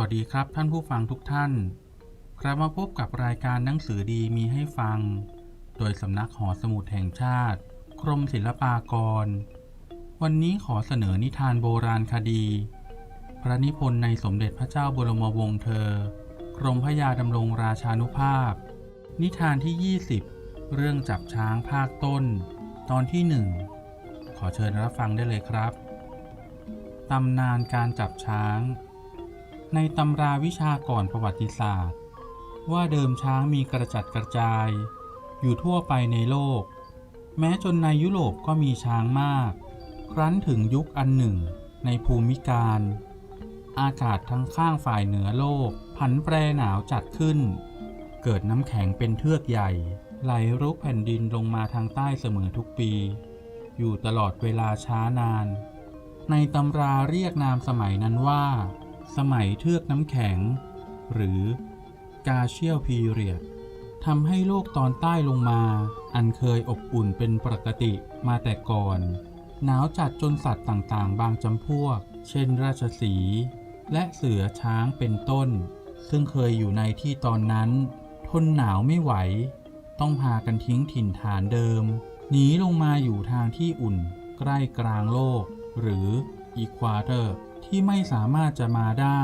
วัสดีครับท่านผู้ฟังทุกท่านกลับมาพบกับรายการหนังสือดีมีให้ฟัง โดยสำนักหอสมุดแห่งชาติ กรมศิลปากร วันนี้ขอเสนอนิทานโบราณคดี พระนิพนธ์ในสมเด็จพระเจ้าบรมวงศ์เธอกรมพระยาดำรงราชานุภาพ นิทานที่ 20 เรื่องจับช้างภาคต้น ตอนที่หนึ่งขอเชิญรับฟังได้เลยครับตำนานการจับช้าง ในตำราวิชาก่อนประวัติศาสตร์ ว่าเดิมช้างมีกระจัดกระจาย อยู่ทั่วไปในโลก แม้จนในยุโรปก็มีช้างมาก ครั้นถึงยุคอันหนึ่งในภูมิการ อากาศทั้งข้างฝ่ายเหนือโลก ผันแปรหนาวจัดขึ้น เกิดน้ำแข็งเป็นเทือกใหญ่ ไหลรุกแผ่นดินลงมาทางใต้เสมอทุกปี อยู่ตลอดเวลาช้านาน ในตำราเรียกนามสมัยนั้นว่า สมัยเทือกน้ำแข็ง หรือกาเชียลพีเรียดทำให้โลกตอนใต้ลงมา อันเคยอบอุ่นเป็นปกติมาแต่ก่อน หนาวจัดจนสัตว์ต่างๆ บางจำพวก เช่นราชสี และเสือช้างเป็นต้น ซึ่งเคยอยู่ในที่ตอนนั้น ทนหนาวไม่ไหว ต้องพากันทิ้งถิ่นฐานเดิม หนีลงมาอยู่ทางที่อุ่น ใกล้กลางโลก หรืออีควาเตอร์ ที่ไม่สามารถจะมาได้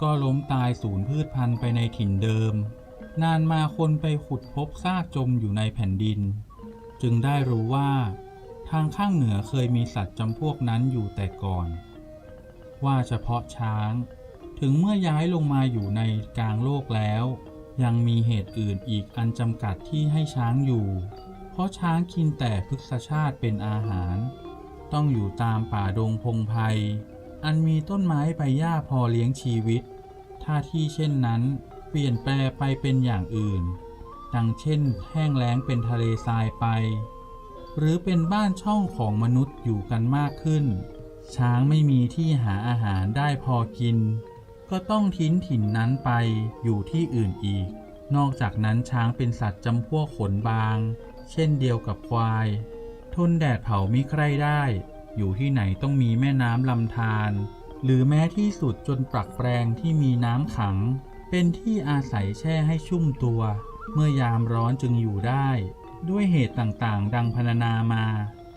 ก็ล้มตายสูญพืชพันธุ์ไปในถิ่นเดิม นานมาคนไปขุดพบซากจมอยู่ในแผ่นดิน จึงได้รู้ว่า ทางข้างเหนือเคยมีสัตว์จำพวกนั้นอยู่แต่ก่อน ว่าเฉพาะช้าง ถึงเมื่อย้ายลงมาอยู่ในกลางโลกแล้ว ยังมีเหตุอื่นอีกอันจำกัดที่ให้ช้างอยู่ เพราะช้างกินแต่พฤกษชาติเป็นอาหาร ต้องอยู่ตามป่าดงพงไพร อันมีต้นไม้ใบหญ้าพอเลี้ยงชีวิต ถ้าที่เช่นนั้นเปลี่ยนแปลไปเป็นอย่างอื่น ดังเช่นแห้งแล้งเป็นทะเลทรายไป หรือเป็นบ้านช่องของมนุษย์อยู่กันมากขึ้น ช้างไม่มีที่หาอาหารได้พอกิน ก็ต้องทิ้นถิ่นนั้นไปอยู่ที่อื่นอีก นอกจากนั้นช้างเป็นสัตว์จำพวกขนบาง เช่นเดียวกับควาย ทนแดดเผามิใครได้ อยู่ที่ไหนต้องมีแม่น้ำลำธารหรือแม้ที่สุดจนปรักแปลงที่มีน้ำขัง เป็นที่อาศัยแช่ให้ชุ่มตัว เมื่อยามร้อนจึงอยู่ได้ ด้วยเหตุต่างๆ ดังพรรณนามา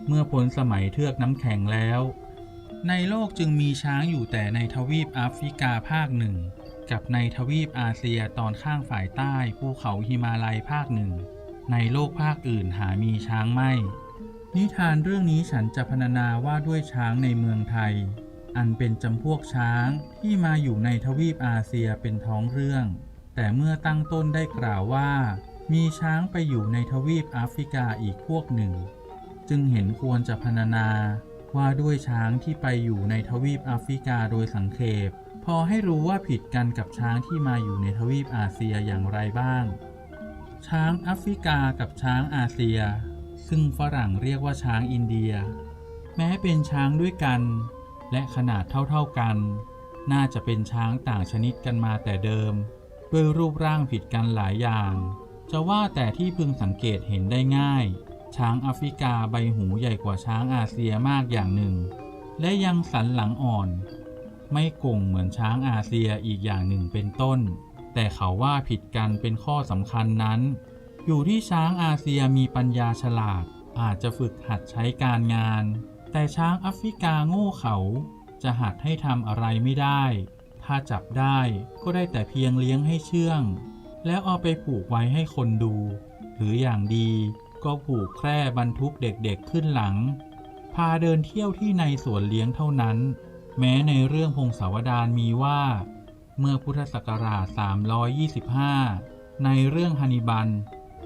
เมื่อพ้นสมัยเทือกน้ำแข็งแล้ว ในโลกจึงมีช้างอยู่แต่ในทวีปแอฟริกาภาคหนึ่ง กับในทวีปอาเซียตอนข้างฝ่ายใต้ภูเขาหิมาลัยภาคหนึ่ง ในโลกภาคอื่นหามีช้างไม่ นิทานเรื่องนี้ฉันจะพรรณนาว่าด้วยช้างในเมืองไทย อันเป็นจำพวกช้างที่มาอยู่ในทวีปอาเซียเป็นท้องเรื่อง แต่เมื่อตั้งต้นได้กล่าวว่า มีช้างไปอยู่ในทวีปแอฟริกาอีกพวกหนึ่ง จึงเห็นควรจะพรรณนาว่าด้วยช้างที่ไปอยู่ในทวีปแอฟริกาโดยสังเขปพอให้รู้ว่าผิดกันกับช้างที่มาอยู่ในทวีปอาเซียอย่างไรบ้าง ช้างแอฟริกากับช้างอาเซีย ซึ่งฝรั่งเรียกว่าช้างอินเดีย แม้เป็นช้างด้วยกัน และขนาดเท่าๆกัน น่าจะเป็นช้างต่างชนิดกันมาแต่เดิม ด้วยรูปร่างผิดกันหลายอย่าง จะว่าแต่ที่พึงสังเกตเห็นได้ง่าย ช้างแอฟริกาใบหูใหญ่กว่าช้างอาเซียมากอย่างหนึ่ง และยังสันหลังอ่อน ไม่กงเหมือนช้างอาเซียอีกอย่างหนึ่งเป็นต้น แต่เขาว่าผิดกันเป็นข้อสำคัญนั้น อยู่ที่ช้างอาเซียมีปัญญาฉลาด อาจจะฝึกหัดใช้การงาน แต่ช้างแอฟริกาโง่เขาจะหัดให้ทำอะไรไม่ได้ ถ้าจับได้ก็ได้แต่เพียงเลี้ยงให้เชื่อง แล้วเอาไปผูกไว้ให้คนดู หรืออย่างดีก็ผูกแคร่บรรทุกเด็กๆขึ้นหลัง พาเดินเที่ยวที่ในสวนเลี้ยงเท่านั้น แม้ในเรื่องพงศาวดารมีว่า เมื่อพุทธศักราช 325 ในเรื่องฮันนิบัล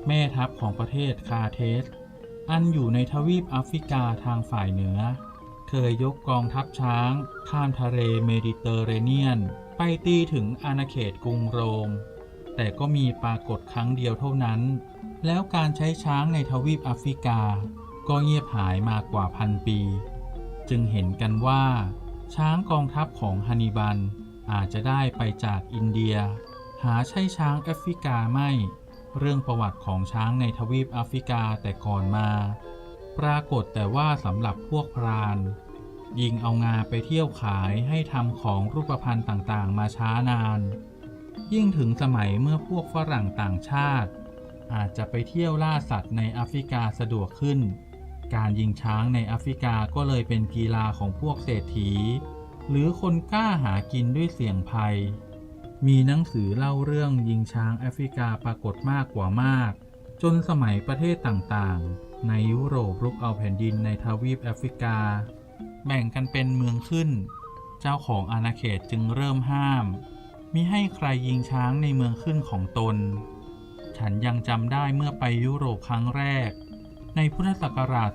แม่ทัพของประเทศคาเทส อันอยู่ในทวีปแอฟริกาทางฝ่ายเหนือ เคยยกกองทัพช้าง ข้ามทะเลเมดิเตอร์เรเนียน ไปตีถึงอาณาเขตกรุงโรม แต่ก็มีปรากฏครั้งเดียวเท่านั้น แล้วการใช้ช้างในทวีปแอฟริกา ก็เงียบหายมากว่าพันปี จึงเห็นกันว่า ช้างกองทัพของฮันนิบัลอาจจะได้ไปจากอินเดีย หาใช่ช้างแอฟริกาไม่ เรื่องประวัติของช้างในทวีปแอฟริกาแต่ก่อนมา ปรากฏแต่ว่าสำหรับพวกพราน ยิงเอางาไปเที่ยวขายให้ทำของรูปพรรณต่างๆ มาช้านาน ยิ่งถึงสมัยเมื่อพวกฝรั่งต่างชาติ อาจจะไปเที่ยวล่าสัตว์ในแอฟริกาสะดวกขึ้น การยิงช้างในแอฟริกาก็เลยเป็นกีฬาของพวกเศรษฐี หรือคนกล้าหากินด้วยเสี่ยงภัย มีหนังสือเล่าเรื่องยิงช้างแอฟริกาปรากฏมากกว่ามาก จนสมัยประเทศต่างๆ ในยุโรปรุกเอาแผ่นดินในทวีปแอฟริกา แบ่งกันเป็นเมืองขึ้น เจ้าของอาณาเขตจึงเริ่มห้ามมิให้ใครยิงช้างในเมืองขึ้นของตน ฉันยังจำได้เมื่อไปยุโรปครั้งแรก ในพุทธศักราช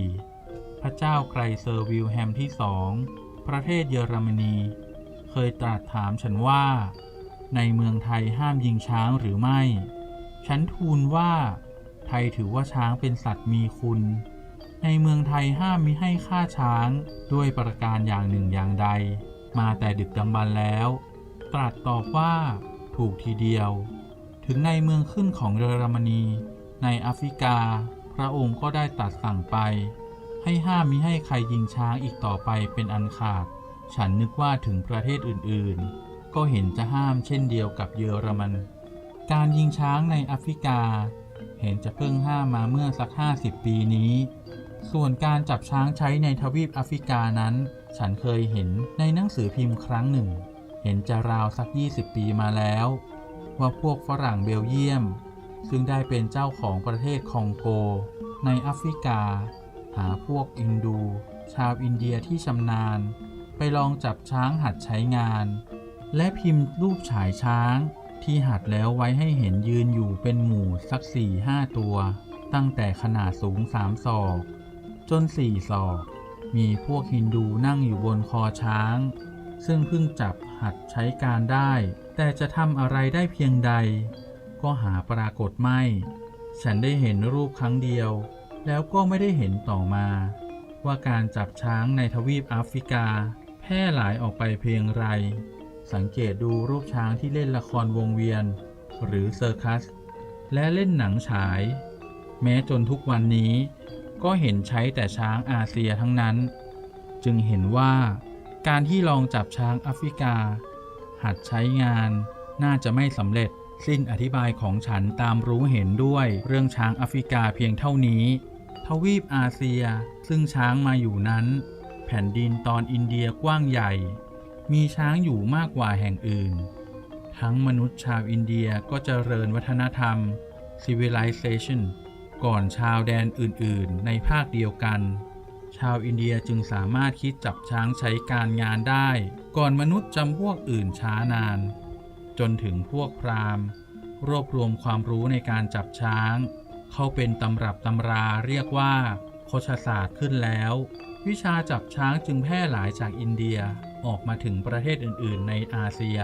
2434 พระเจ้าไกรเซอร์วิลแฮมที่สองประเทศเยอรมนี เคยตรัสถามฉันว่า ในเมืองไทยห้ามยิงช้างหรือไม่ ฉันทูลว่า ไทยถือว่าช้างเป็นสัตว์มีคุณ ในเมืองไทยห้ามมิให้ฆ่าช้างด้วยประการอย่างหนึ่งอย่างใด มาแต่ดึกดำบรรแล้ว ตรัสตอบว่า ถูกทีเดียว ถึงในเมืองขึ้นของเยอรมนี ในแอฟริกา พระองค์ก็ได้ตรัสสั่งไป ให้ห้ามมิให้ใครยิงช้างอีกต่อไปเป็นอันขาด ฉันนึกว่าถึงประเทศอื่นๆ ก็เห็นจะห้ามเช่นเดียวกับเยอรมัน การยิงช้างในแอฟริกา เห็นจะเพิ่งห้ามมาเมื่อสัก 50 ปีนี้ ส่วนการจับช้างใช้ในทวีปแอฟริกานั้น ฉันเคยเห็นในหนังสือพิมพ์ครั้งหนึ่ง เห็นจะราวสัก 20 ปีมาแล้ว ว่าพวกฝรั่งเบลเยียม ซึ่งได้เป็นเจ้าของประเทศคองโก ในแอฟริกา หาพวกอินดู ชาวอินเดียที่ชำนาญ ไปลองจับช้างหัดใช้งาน และพิมพ์รูปฉายช้างที่หัดแล้วไว้ให้เห็นยืนอยู่เป็นหมู่สักสี่ห้าตัว ตั้งแต่ขนาดสูงสามศอก จนสี่ศอก มีพวกฮินดูนั่งอยู่บนคอช้าง ซึ่งเพิ่งจับหัดใช้การได้ แต่จะทำอะไรได้เพียงใด ก็หาปรากฏไม่ ฉันได้เห็นรูปครั้งเดียว แล้วก็ไม่ได้เห็นต่อมา ว่าการจับช้างในทวีปแอฟริกา ร่หลายออกไปเพียงไร สังเกตดูรูปช้างที่เล่นละครวงเวียน หรือเซอร์คัส และเล่นหนังฉาย แม้จนทุกวันนี้ก็เห็นใช้แต่ช้างอาเซียทั้งนั้น จึงเห็นว่าการที่ลองจับช้างแอฟริกา หัดใช้งานน่าจะไม่สำเร็จสิ้นอธิบายของฉันตามรู้เห็นด้วยเรื่องช้างแอฟริกาเพียงเท่านี้ ทวีปอาเซียซึ่งช้างมาอยู่นั้น แผ่นดินตอนอินเดียกว้างใหญ่ มีช้างอยู่มากกว่าแห่งอื่น ทั้งมนุษย์ชาวอินเดียก็เจริญวัฒนธรรม civilization ก่อนชาวแดนอื่นๆ ในภาคเดียวกัน ชาวอินเดียจึงสามารถคิดจับช้างใช้การงานได้ ก่อนมนุษย์จำพวกอื่นช้านาน จนถึงพวกพราหมณ์ รวบรวมความรู้ในการจับช้าง เข้าเป็นตำรับตำราเรียกว่าโคชศาสตร์ขึ้นแล้ว วิชาจับช้างจึงแพร่หลายจากอินเดียออกมาถึงประเทศอื่น ๆ ในอาเซีย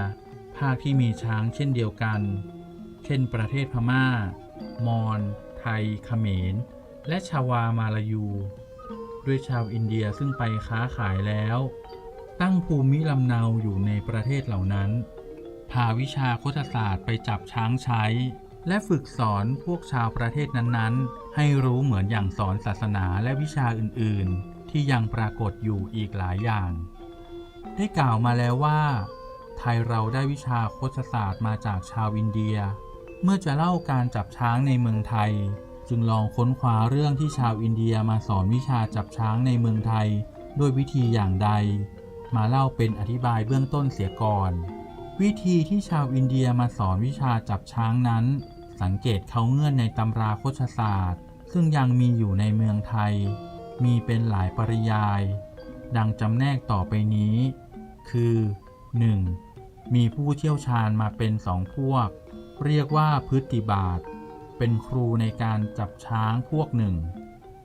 ภาคที่มีช้างเช่นเดียวกัน เช่น ประเทศพม่า มอญ ไทย เขมร และชาวามาลายู ด้วยชาวอินเดียซึ่งไปค้าขายแล้ว ตั้งภูมิลำเนาอยู่ในประเทศเหล่านั้น พาวิชาโคชศาสตร์ไปจับช้างใช้ และฝึกสอนพวกชาวประเทศนั้น ๆ ให้รู้เหมือนอย่างสอนศาสนาและวิชาอื่น ๆ ที่ยังปรากฏอยู่อีกหลายอย่าง ได้กล่าวมาแล้วว่า ไทยเราได้วิชาโคชศาสตร์มาจากชาวอินเดีย เมื่อจะเล่าการจับช้างในเมืองไทย จึงลองค้นคว้าเรื่องที่ชาวอินเดียมาสอนวิชาจับช้างในเมืองไทย ด้วยวิธีอย่างใด มาเล่าเป็นอธิบายเบื้องต้นเสียก่อน วิธีที่ชาวอินเดียมาสอนวิชาจับช้างนั้น สังเกตเขาเงื่อนในตำราโคชศาสตร์ ซึ่งยังมีอยู่ในเมืองไทย มีเป็นหลายปริยาย ดังจำแนกต่อไปนี้ คือ 1. มีผู้เชี่ยวชาญมาเป็นสองพวก เรียกว่าพฤติบาท เป็นครูในการจับช้างพวกหนึ่ง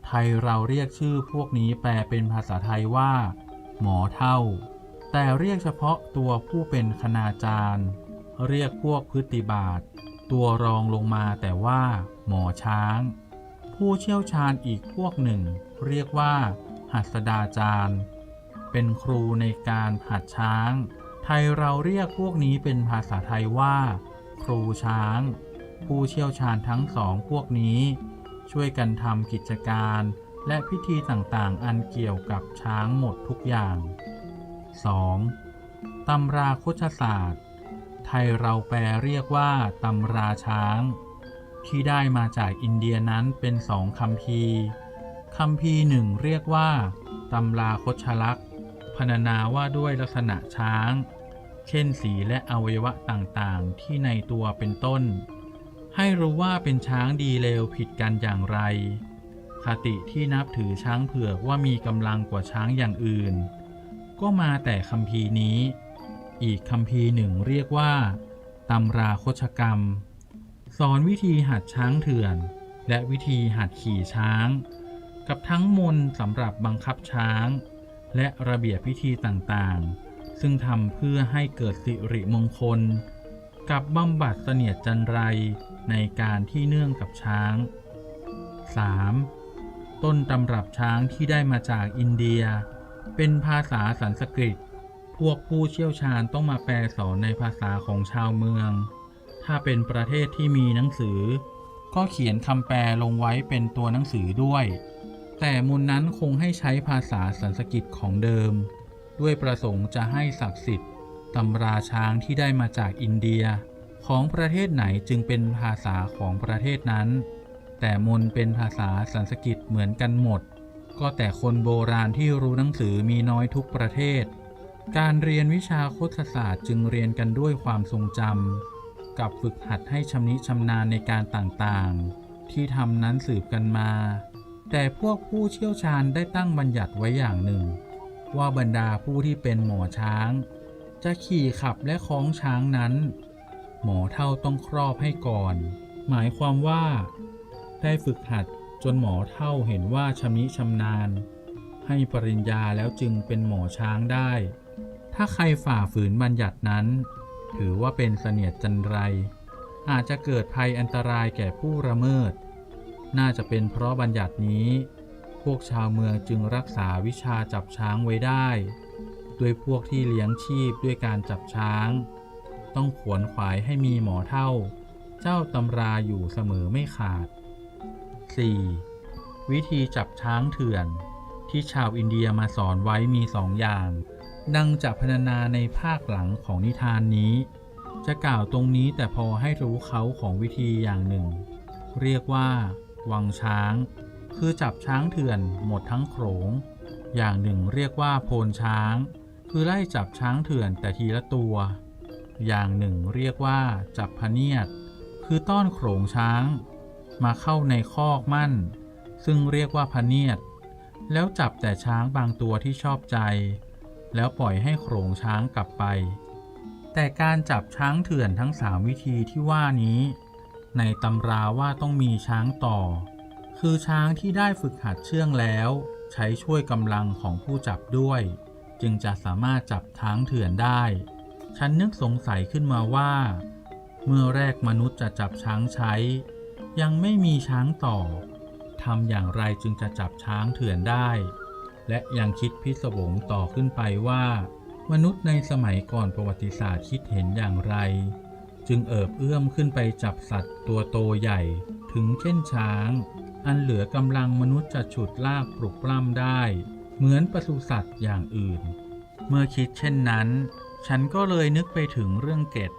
ไทยเราเรียกชื่อพวกนี้แปลเป็นภาษาไทยว่า หมอเท่า แต่เรียกเฉพาะตัวผู้เป็นคณาจารย์ เรียกพวกพฤติบาท ตัวรองลงมาแต่ว่า หมอช้าง ผู้เชี่ยวชาญอีกพวกหนึ่ง เรียกว่า หัสดาจารย์ เป็นครูในการหัดช้าง ไทยเราเรียกพวกนี้เป็นภาษาไทยว่า ครูช้าง ผู้เชี่ยวชาญทั้งสองพวกนี้ ช่วยกันทำกิจการ และพิธีต่างๆ อันเกี่ยวกับช้างหมดทุกอย่าง 2. ตำราโคชศาสตร์ ไทยเราแปลเรียกว่าตำราช้าง ที่ได้มาจากอินเดียนั้นเป็นสองคำพีร์คำพีร์หนึ่งเรียกว่าตำราคชลักษ์พรรณนาว่าด้วยลักษณะช้าง เช่นสีและอวัยวะต่างๆ ที่ในตัวเป็นต้น ให้รู้ว่าเป็นช้างดีเลวผิดกันอย่างไร คติที่นับถือช้างเผือกว่ามีกำลังกว่าช้างอย่างอื่น ก็มาแต่คำพีร์นี้ อีกคำพีร์หนึ่งเรียกว่าตำราคชกรรม สอนวิธีหัดช้างเถื่อน และวิธีหัดขี่ช้าง กับทั้งมนสำหรับบังคับช้าง และระเบียบพิธีต่างๆ ซึ่งทำเพื่อให้เกิดสิริมงคล กับบำบัดเสนียดจันไรในการที่เนื่องกับช้าง 3. ต้นตำรับช้างที่ได้มาจากอินเดีย เป็นภาษาสันสกฤต พวกผู้เชี่ยวชาญต้องมาแปลสอนในภาษาของชาวเมือง ถ้าเป็นประเทศที่มีหนังสือ ก็เขียนคำแปลลงไว้เป็นตัวหนังสือด้วย แต่มูลนั้นคงให้ใช้ภาษาสันสกฤตของเดิม ด้วยประสงค์จะให้ศักดิ์สิทธิ์ตำราช้างที่ได้มาจากอินเดีย ของประเทศไหนจึงเป็นภาษาของประเทศนั้น แต่มนเป็นภาษาสันสกฤตเหมือนกันหมด ก็แต่คนโบราณที่รู้หนังสือมีน้อยทุกประเทศ การเรียนวิชาโคตศาสตร์จึงเรียนกันด้วยความทรงจำ กับฝึกหัดให้ชำนิชำนาญในการต่างๆ ที่ทำนั้นสืบกันมา แต่พวกผู้เชี่ยวชาญได้ตั้งบัญญัติไว้อย่างหนึ่ง ว่าบรรดาผู้ที่เป็นหมอช้าง จะขี่ขับและคล้องช้างนั้น หมอเท่าต้องครอบให้ก่อน หมายความว่า ได้ฝึกหัดจนหมอเท่าเห็นว่าชำนิชำนาญ ให้ปริญญาแล้วจึงเป็นหมอช้างได้ ถ้าใครฝ่าฝืนบัญญัตินั้น ถือว่าเป็นเสนียดจันไร อาจจะเกิดภัยอันตรายแก่ผู้ละเมิด น่าจะเป็นเพราะบัญญัตินี้ พวกชาวเมืองจึงรักษาวิชาจับช้างไว้ได้ ด้วยพวกที่เลี้ยงชีพด้วยการจับช้าง ต้องขวนขวายให้มีหมอเท่า เจ้าตำราอยู่เสมอไม่ขาด 4. วิธีจับช้างเถื่อน ที่ชาวอินเดียมาสอนไว้มีสองอย่าง ดังจะพรรณนาในภาคหลังของนิทานนี้ จะกล่าวตรงนี้แต่พอให้รู้เขาของวิธีอย่างหนึ่ง เรียกว่า วังช้าง คือจับช้างเถื่อนหมดทั้งโขลงอย่างหนึ่งเรียกว่าโพนช้าง คือไล่จับช้างเถื่อนแต่ทีละตัว อย่างหนึ่งเรียกว่า จับพเนียด คือต้อนโขลงช้าง มาเข้าในคอกมั่น ซึ่งเรียกว่าพเนียด แล้วจับแต่ช้างบางตัวที่ชอบใจ แล้วปล่อยให้โขลงช้างกลับไป แต่การจับช้างเถื่อนทั้งสามวิธีที่ว่านี้ ในตำราว่าต้องมีช้างต่อ คือช้างที่ได้ฝึกหัดเชื่องแล้ว ใช้ช่วยกำลังของผู้จับด้วย จึงจะสามารถจับช้างเถื่อนได้ ฉันนึกสงสัยขึ้นมาว่า เมื่อแรกมนุษย์จะจับช้างใช้ ยังไม่มีช้างต่อทำอย่างไรจึงจะจับช้างเถื่อนได้ และยังคิดพิศวงต่อขึ้นไปว่า มนุษย์ในสมัยก่อนประวัติศาสตร์คิดเห็นอย่างไร จึงเอิบเอื้อมขึ้นไปจับสัตว์ตัวโตใหญ่ ถึงเช่นช้าง อันเหลือกำลังมนุษย์จะฉุดลากปลุกปล้ำได้ เหมือนปศุสัตว์อย่างอื่น เมื่อคิดเช่นนั้น ฉันก็เลยนึกไปถึงเรื่องเกต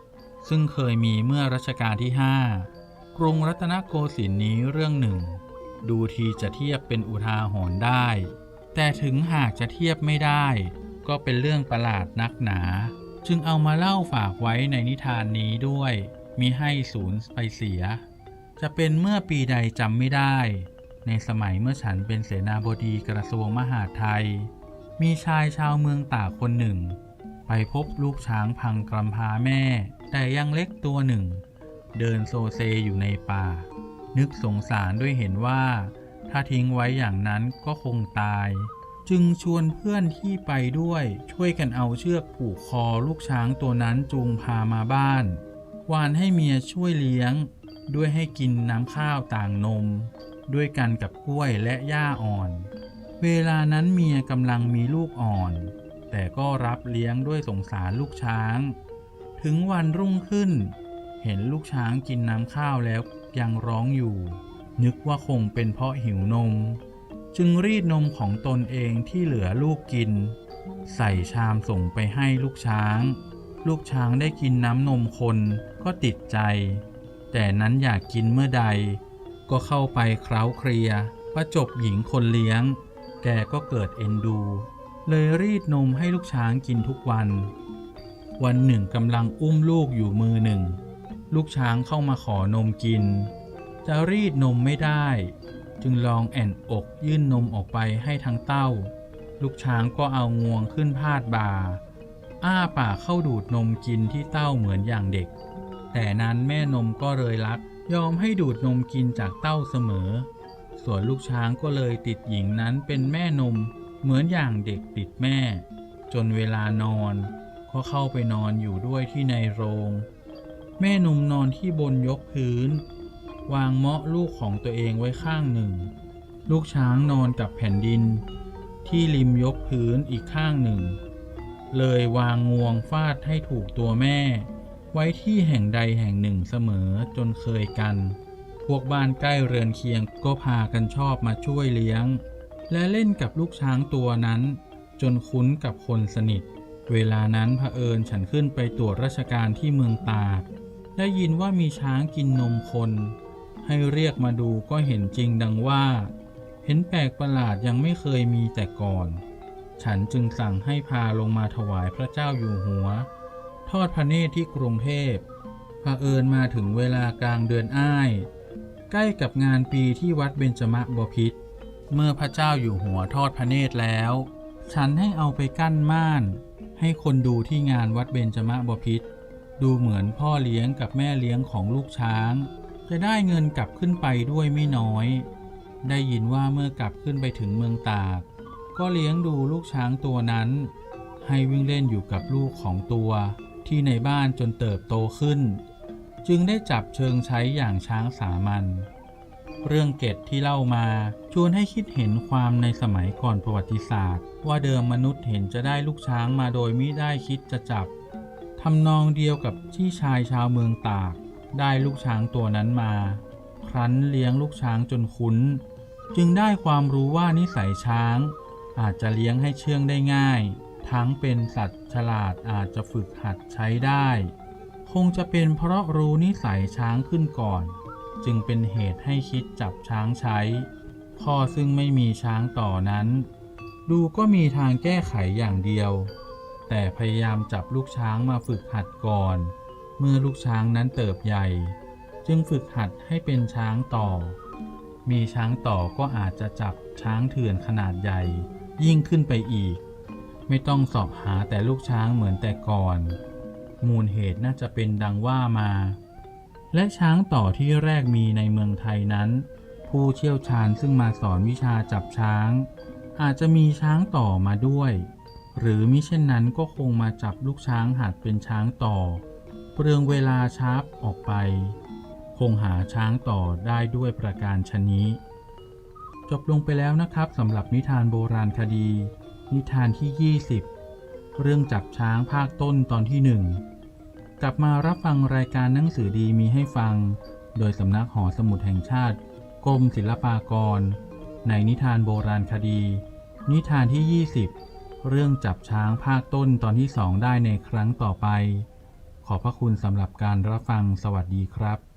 ซึ่งเคยมีเมื่อรัชกาลที่ 5 กรุงรัตนโกสินทร์นี้เรื่องหนึ่ง ดูทีจะเทียบเป็นอุทาหรณ์ได้ แต่ถึงหากจะเทียบไม่ได้ ก็เป็นเรื่องประหลาดนักหนา จึงเอามาเล่าฝากไว้ในนิทานนี้ด้วย มิให้สูญไปเสีย จะเป็นเมื่อปีใดจำไม่ได้ ในสมัยเมื่อฉันเป็นเสนาบดีกระทรวงมหาดไทย มีชายชาวเมืองตากคนหนึ่ง ไปพบลูกช้างพังกำพาแม่ แต่ยังเล็กตัวหนึ่ง เดินโซเซอยู่ในป่า นึกสงสารด้วยเห็นว่า ถ้าทิ้งไว้อย่างนั้นก็คงตาย จึงชวนเพื่อนที่ไปด้วยช่วยกันเอาเชือกผูกคอลูกช้างตัวนั้นจูงพามาบ้าน วานให้เมียช่วยเลี้ยง ด้วยให้กินน้ำข้าวต่างนม ด้วยกันกับกล้วยและหญ้าอ่อน เวลานั้นเมียกำลังมีลูกอ่อน แต่ก็รับเลี้ยงด้วยสงสารลูกช้าง ถึงวันรุ่งขึ้น เห็นลูกช้างกินน้ำข้าวแล้วยังร้องอยู่ นึกว่าคงเป็นเพราะหิวนม จึงรีดนมของตนเองที่เหลือลูกกิน ใส่ชามส่งไปให้ลูกช้าง ลูกช้างได้กินน้ำนมคนก็ติดใจ แต่นั้นอยากกินเมื่อใด ก็เข้าไปเคล้าเคลียประจบหญิงคนเลี้ยง แกก็เกิดเอ็นดู เลยรีดนมให้ลูกช้างกินทุกวัน วันหนึ่งกำลังอุ้มลูกอยู่มือหนึ่ง ลูกช้างเข้ามาขอนมกิน จะรีดนมไม่ได้ จึงลองแอนอกยื่นนมออกไปให้ทั้งเต้า ลูกช้างก็เอางวงขึ้นพาดบ่า อ้าปากเข้าดูดนมกินที่เต้าเหมือนอย่างเด็ก แต่นั้นแม่นมก็เลยรัก ยอมให้ดูดนมกินจากเต้าเสมอ ส่วนลูกช้างก็เลยติดหญิงนั้นเป็นแม่นมเหมือนอย่างเด็กติดแม่ จนเวลานอนก็เข้าไปนอนอยู่ด้วยที่ในโรง แม่นมนอนที่บนยกพื้น วางเมาะลูกของตัวเองไว้ข้างหนึ่ง ลูกช้างนอนกับแผ่นดิน ที่ริมยกพื้นอีกข้างหนึ่ง เลยวางงวงฟาดให้ถูกตัวแม่ ไว้ที่แห่งใดแห่งหนึ่งเสมอจนเคยกัน พวกบ้านใกล้เรือนเคียงก็พากันชอบมาช่วยเลี้ยง และเล่นกับลูกช้างตัวนั้น จนคุ้นกับคนสนิท เวลานั้นเผอิญฉันขึ้นไปตรวจราชการที่เมืองตากได้ยินว่ามีช้างกินนมคน ให้เรียกมาดูก็เห็นจริงดังว่า เห็นแปลกประหลาดยังไม่เคยมีแต่ก่อน ฉันจึงสั่งให้พาลงมาถวายพระเจ้าอยู่หัว ทอดพระเนตรที่กรุงเทพเผอิญมาถึงเวลากลางเดือนอ้าย ใกล้กับงานปีที่วัดเบญจมบพิตรเมื่อพระเจ้าอยู่หัวทอดพระเนตรแล้ว ฉันให้เอาไปกั้นม่าน ให้คนดูที่งานวัดเบญจมบพิตรดูเหมือนพ่อเลี้ยงกับแม่เลี้ยงของลูกช้าง จะได้เงินกลับขึ้นไปด้วยไม่น้อย ได้ยินว่าเมื่อกลับขึ้นไปถึงเมืองตาก ก็เลี้ยงดูลูกช้างตัวนั้น ให้วิ่งเล่นอยู่กับลูกของตัวที่ในบ้านจนเติบโตขึ้น จึงได้จับเชิงใช้อย่างช้างสามัญเรื่องเกตที่เล่ามาชวนให้คิดเห็นความในสมัยก่อนประวัติศาสตร์ ว่าเดิมมนุษย์เห็นจะได้ลูกช้างมาโดยมิได้คิดจะจับทำนองเดียวกับที่ชายชาวเมืองตาก ได้ลูกช้างตัวนั้นมา ครั้นเลี้ยงลูกช้างจนคุ้น จึงได้ความรู้ว่านิสัยช้าง อาจจะเลี้ยงให้เชื่องได้ง่าย ทั้งเป็นสัตว์ฉลาดอาจจะฝึกหัดใช้ได้ คงจะเป็นเพราะรู้นิสัยช้างขึ้นก่อน จึงเป็นเหตุให้คิดจับช้างใช้ พ่อซึ่งไม่มีช้างต่อนั้น ดูก็มีทางแก้ไขอย่างเดียว แต่พยายามจับลูกช้างมาฝึกหัดก่อน เมื่อลูกช้างนั้นเติบใหญ่ จึงฝึกหัดให้เป็นช้างต่อ มีช้างต่อก็อาจจะจับช้างเถื่อนขนาดใหญ่ ยิ่งขึ้นไปอีก ไม่ต้องสอบหาแต่ลูกช้างเหมือนแต่ก่อน มูลเหตุน่าจะเป็นดังว่ามา และช้างต่อที่แรกมีในเมืองไทยนั้น ผู้เชี่ยวชาญซึ่งมาสอนวิชาจับช้าง อาจจะมีช้างต่อมาด้วย หรือมิเช่นนั้นก็คงมาจับลูกช้างหัดเป็นช้างต่อ เปลืองเวลาช้าออกไป คงหาช้างต่อได้ด้วยประการชนี้ จบลงไปแล้วนะครับสำหรับนิทานโบราณคดี นิทานที่ 20 เรื่องจับช้างภาคต้นตอนที่ 1 กลับมารับฟังรายการหนังสือดีมีให้ฟัง โดยสำนักหอสมุดแห่งชาติกรมศิลปากร ในนิทานโบราณคดี นิทานที่ 20 เรื่องจับช้างภาคต้นตอนที่2ได้ในครั้งต่อไป ขอบพระคุณสำหรับการรับฟังสวัสดีครับ